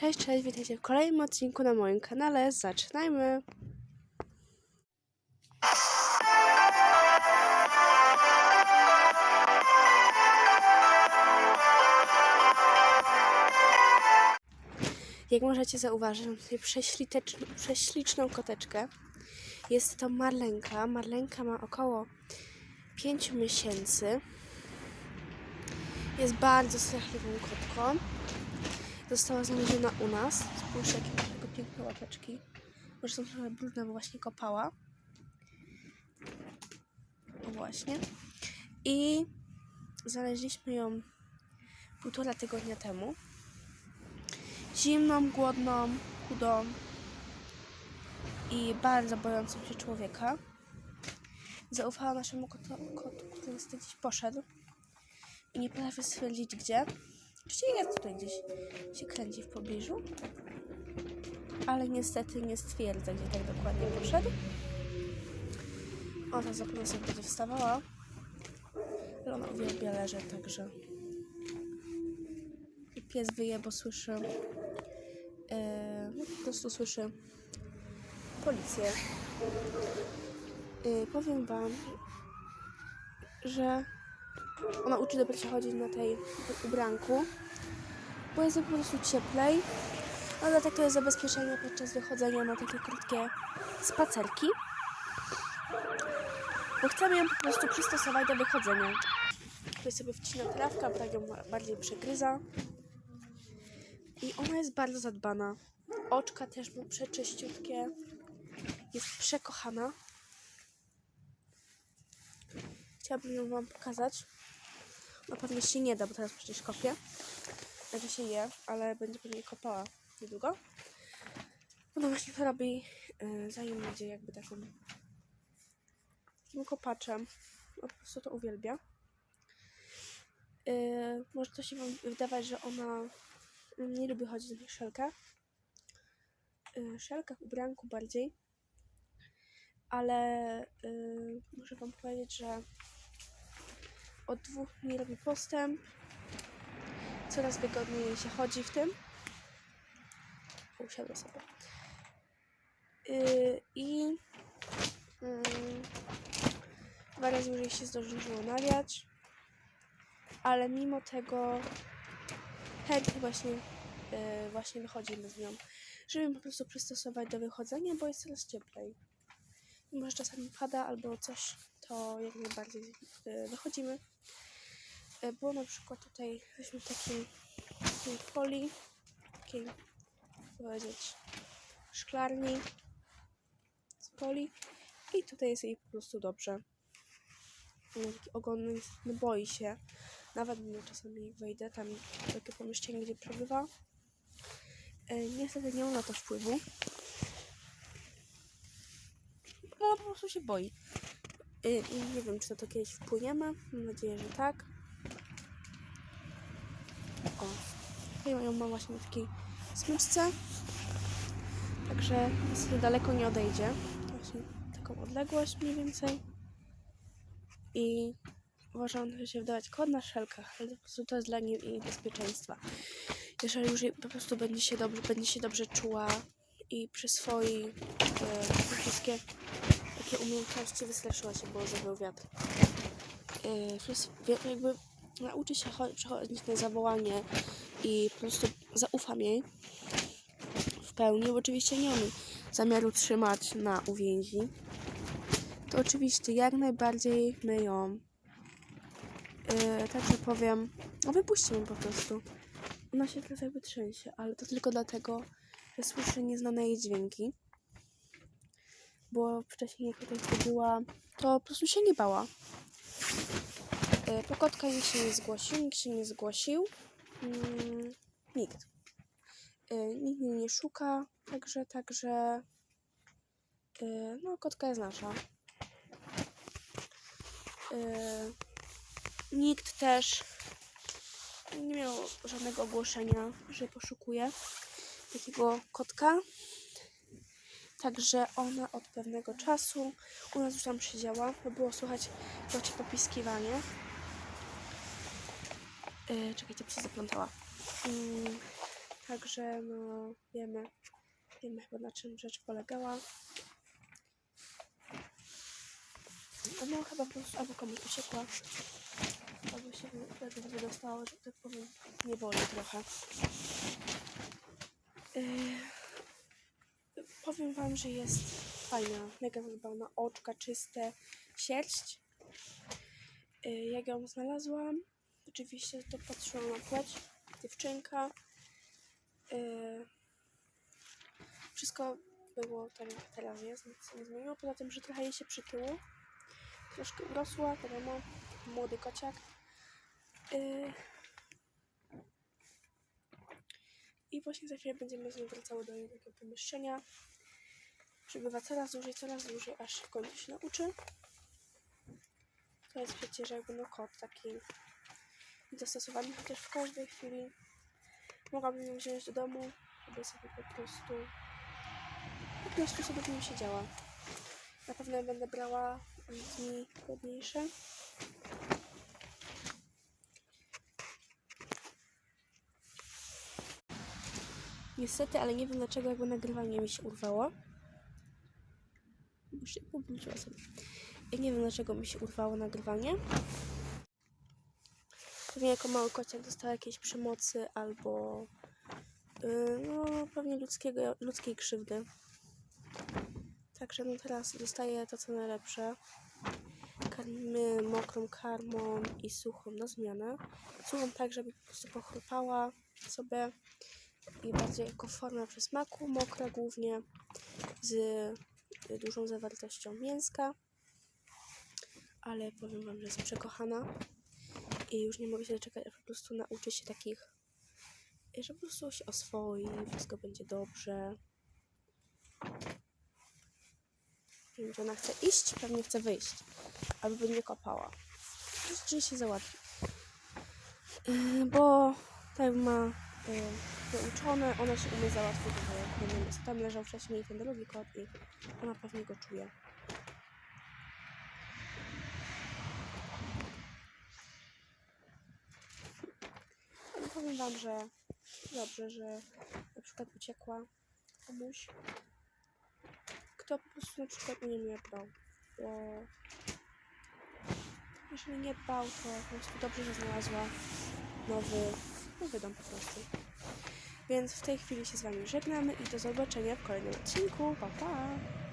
Cześć, cześć, witajcie w kolejnym odcinku na moim kanale. Zaczynajmy! Jak możecie zauważyć, mam tutaj prześliczną koteczkę. Jest to Marlenka. Marlenka ma około 5 miesięcy. Jest bardzo strachliwą kotką. Została znaleziona u nas. Spójrz, jakie ma tego piękne łapeczki. Może są trochę brudne, bo właśnie kopała. O właśnie. I znaleźliśmy ją półtora tygodnia temu. Zimną, głodną, chudą i bardzo bojącą się człowieka. Zaufała naszemu kotu, kotu który niestety poszedł i nie potrafię stwierdzić gdzie. Oczywiście jest tutaj gdzieś, się kręci w pobliżu, ale niestety nie stwierdza, gdzie tak dokładnie poszedł. Ona zapewne sobie będzie wstawała, ale ona uwielbia leżeć, także i pies wyje, bo słyszy yy, no, po prostu słyszy policję. Yy, powiem wam, że ona uczy dopiero się chodzić na tej ubranku, bo jest po prostu cieplej. Ale tak to jest zabezpieczenie podczas wychodzenia na takie krótkie spacerki. Bo chcemy ją po prostu przystosować do wychodzenia. Tutaj sobie wcina trawka, bo tak ją bardziej przegryza. I ona jest bardzo zadbana. Oczka też ma przeczyściutkie. Jest przekochana. Chciałabym ją Wam pokazać. No pewnie się nie da, bo teraz przecież kopię. Także się je, ale będzie pewnie kopała niedługo. Ona właśnie to robi, yy, zanim jakby taką takim kopaczem. No, po prostu to uwielbia. Yy, może to się Wam wydawać, że ona nie lubi chodzić na szelkach. Yy, szelkach, ubranku bardziej. Ale yy, muszę Wam powiedzieć, że od dwóch dni robi postęp. Coraz wygodniej się chodzi w tym. Usiadła sobie. Yy, I yy, dwa razy już się zdążyło nawiać. Ale mimo tego chętnie właśnie, yy, właśnie wychodzimy z nią. Żeby po prostu przystosować do wychodzenia, bo jest coraz cieplej. Mimo, że czasami pada albo coś, to jak najbardziej yy, wychodzimy. E, Było na przykład tutaj, weźmy takiej, takiej folii, takiej, powiedzieć, szklarni z folii i tutaj jest jej po prostu dobrze. Ogon, no boi się, nawet mimo czasami wejdę tam takie pomieszczenie, gdzie przebywa. E, Niestety nie ma na to wpływu. Ona po prostu się boi. E, I nie wiem, czy na to kiedyś wpłyniemy. Mam nadzieję, że tak. O, tutaj ją mam właśnie na takiej smyczce. Także niestety daleko nie odejdzie. Właśnie taką odległość mniej więcej. I uważam, że się wydawać kod na szelkach, ale po prostu to jest dla niej bezpieczeństwa. Jeżeli już po prostu będzie się dobrze, będzie się dobrze czuła i przyswoi e, wszystkie takie umiejętności, wystraszyła się, bo zawył wiatr. E, jakby nauczy się cho- przechodzić na zawołanie i po prostu zaufam jej w pełni, bo oczywiście nie mam zamiaru trzymać na uwięzi. To oczywiście jak najbardziej my ją, yy, tak że powiem, no wypuścimy po prostu. Ona się teraz jakby trzęsie, ale to tylko dlatego, że słyszy nieznane jej dźwięki. Bo wcześniej jak tutaj chodziła, to po prostu się nie bała. Pokotka nikt się nie zgłosił, nikt się nie zgłosił. Mm, nikt. E, Nikt mnie nie szuka, także, także. e, No, kotka jest nasza. E, Nikt też nie miał żadnego ogłoszenia, że poszukuje takiego kotka. Także ona od pewnego czasu u nas już tam siedziała, bo było słychać właśnie popiskiwanie. Yy, czekajcie, się zaplątała. Yy, Także no wiemy, wiemy chyba na czym rzecz polegała. No chyba po prostu albo komuś uciekła, albo się wtedy wydostało, że tak powiem, nie boli trochę. Yy, powiem wam, że jest fajna, mega zadbana, oczka czyste, sierść. Yy, jak ją znalazłam, oczywiście to patrzyłam na płeć, dziewczynka. Yy, wszystko było tak jak teraz jest, nic się nie zmieniło, poza tym, że trochę jej się przytyło. Troszkę urosła, wiadomo, młody kociak. Yy, I właśnie za chwilę będziemy z nią wracały do jednego pomieszczenia. Przybywa coraz dłużej, coraz dłużej, aż w końcu się nauczy. To jest przecież jakby no kot taki dostosowany, chociaż w każdej chwili mogłabym ją wziąć do domu, żeby sobie po prostu po prostu sobie w nim siedziała. Na pewno będę brała dni ładniejsze. Niestety, ale nie wiem dlaczego jakby nagrywanie mi się urwało. Już się pobrudziła sobie. Ja nie wiem dlaczego mi się urwało nagrywanie. Pewnie jako mały kociak dostał jakiejś przemocy albo yy, no pewnie ludzkiego, ludzkiej krzywdy. Także no teraz dostaję to co najlepsze. Karmimy mokrą karmą i suchą na zmianę. Suchą tak, żeby po prostu pochrupała sobie i bardziej jako forma przysmaku, mokra głównie z dużą zawartością mięska. Ale powiem Wam, że jest przekochana i już nie mogę się doczekać, po prostu nauczy się takich, że po prostu się oswoi, wszystko będzie dobrze. Wiem, czy ona chce iść, pewnie chce wyjść, albo będzie kopała. Czy się załatwi. Yy, Bo tak ma yy, wyuczone, ona się umie załatwić, bo wiem, tam leżał wcześniej ten drugi kot i ona pewnie go czuje. Powiem wam, że dobrze, że na przykład uciekła komuś, kto po prostu na przykład o nią nie dbał, bo jeżeli nie dbał, to po prostu dobrze, że znalazła nowy, nowy dom po prostu. Więc w tej chwili się z Wami żegnamy i do zobaczenia w kolejnym odcinku. Pa, pa!